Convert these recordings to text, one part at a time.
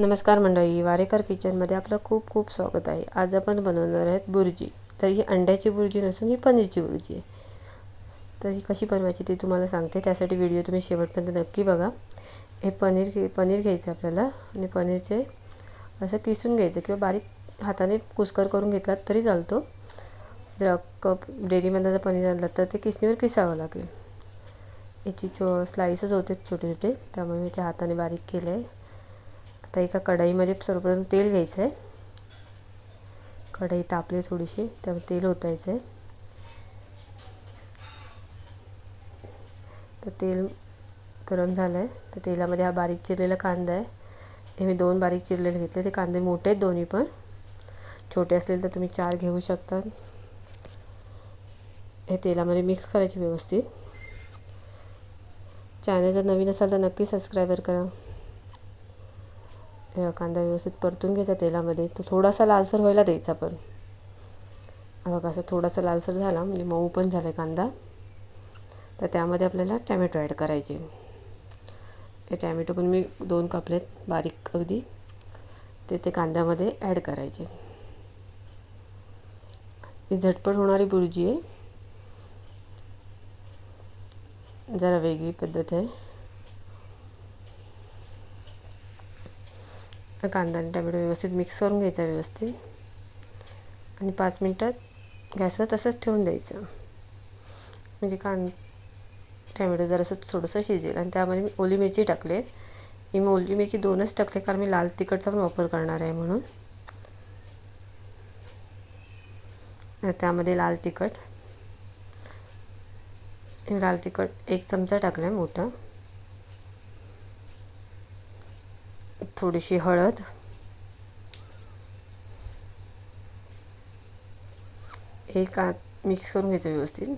नमस्कार मंडळी वारेकर किचनमध्ये आपलं खूप खूप स्वागत आहे. आज आपण बनवणार आहेत बुर्जी. तर ही अंड्याची बुर्जी नसून ही पनीरची बुर्जी आहे. तर ही कशी बनवायची ती तुम्हाला सांगते. त्यासाठी व्हिडिओ तुम्ही शेवटपर्यंत नक्की बघा. हे पनीर घे पनीर घ्यायचं आपल्याला आणि पनीरचे असं किसून घ्यायचं किंवा बारीक हाताने कुसकर करून घेतलात तरी चालतो. जर कप डेअरीमधलं जर पनीर आणलं तर ते किसणीवर किसावं लागेल. याची चो स्लाईसच होते छोटे छोटे त्यामुळे मी ते हाताने बारीक केलं आहे आता एका कढईमध्ये सर्वप्रथम तेल घ्यायचं आहे कढई तापली थोडीशी त्यामुळे तेल ओतायचं आहे तर तेल गरम झालं आहे तर तेलामध्ये हा बारीक चिरलेला कांदा आहे. हे मी दोन बारीक चिरलेले घेतले. ते कांदे मोठे आहेत दोन्ही पण. छोटे असलेले तर तुम्ही चार घेऊ शकता. हे तेलामध्ये मिक्स करायचे व्यवस्थित. चॅनल जर नवीन असाल तर नक्की सबस्क्रायबर करा. कांदा व्यवस्थित परतून घ्यायचा तेलामध्ये. तो थोडासा लालसर व्हायला द्यायचा पण. बघा असा थोडासा लालसर झाला म्हणजे मऊ पण झाला आहे कांदा. तर त्यामध्ये आपल्याला टॅमॅटो ॲड करायचे. हे टॅमॅटो पण मी दोन कापलेत बारीक अगदी. ते ते कांद्यामध्ये ॲड करायचे. ही झटपट होणारी बुर्जी आहे. जरा वेगळी पद्धत आहे. कांदा आणि टमॅटो व्यवस्थित मिक्स करून घ्यायचा व्यवस्थित. आणि पाच मिनटात गॅसवर तसंच ठेवून द्यायचं. म्हणजे कां टॅमॅटो जरासं थोडंसं शिजेल आणि त्यामध्ये मी ओली मिरची टाकले मी ओली मिरची दोनच टाकले कारण मी लाल तिखटचा पण वापर करणार आहे म्हणून. त्यामध्ये लाल तिखट. लाल तिखट एक चमचा टाकला आहे मोठा. थोडीशी हळद. एक आत मिक्स करून घ्यायचं व्यवस्थित.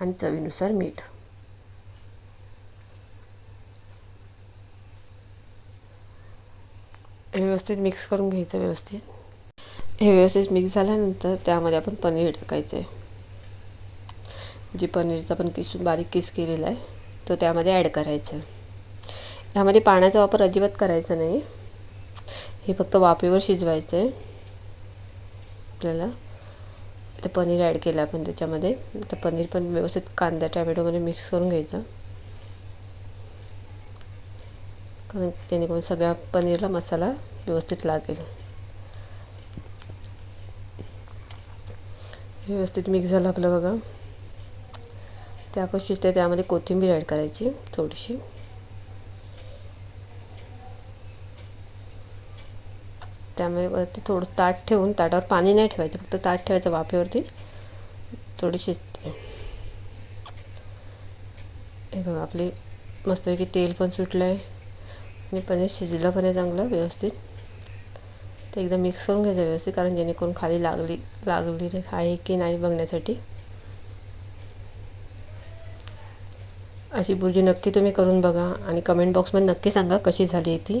आणि चवीनुसार मीठ. हे व्यवस्थित मिक्स करून घ्यायचं व्यवस्थित. हे व्यवस्थित मिक्स झाल्यानंतर त्यामध्ये आपण पनीर टाकायचं आहे. जे पनीरचा पण किसून बारीक किस केलेला आहे तो त्यामध्ये ॲड करायचं आहे. ह्यामध्ये पाण्याचा वापर अजिबात करायचा नाही. हे फक्त वाफेवर शिजवायचं आहे. आपल्याला ते पनीर ॲड केलं आपण त्याच्यामध्ये. तर पनीर पण व्यवस्थित कांदा टॅमॅटोमध्ये मिक्स करून घ्यायचा. कारण जेणेकरून सगळ्या पनीरला मसाला व्यवस्थित लागेल. व्यवस्थित मिक्स झालं आपलं बघा. त्या शिजते त्यामध्ये कोथिंबीर ॲड करायची थोडीशी. त्यामुळे वरती थोडं ताट ठेवून ताटावर पाणी नाही ठेवायचं फक्त ताट ठेवायचं वाफेवरती. थोडी शिजते. हे बघा आपली मस्तपैकी तेल पण सुटलं आहे आणि पनीर शिजलं पण आहे चांगलं व्यवस्थित. ते एकदा मिक्स करून घ्यायचं व्यवस्थित कारण जेणेकरून खाली लागली लागली आहे की नाही बघण्यासाठी. अशी बुर्जी नक्की तुम्ही करून बघा आणि कमेंट बॉक्समध्ये नक्की सांगा कशी झाली ती.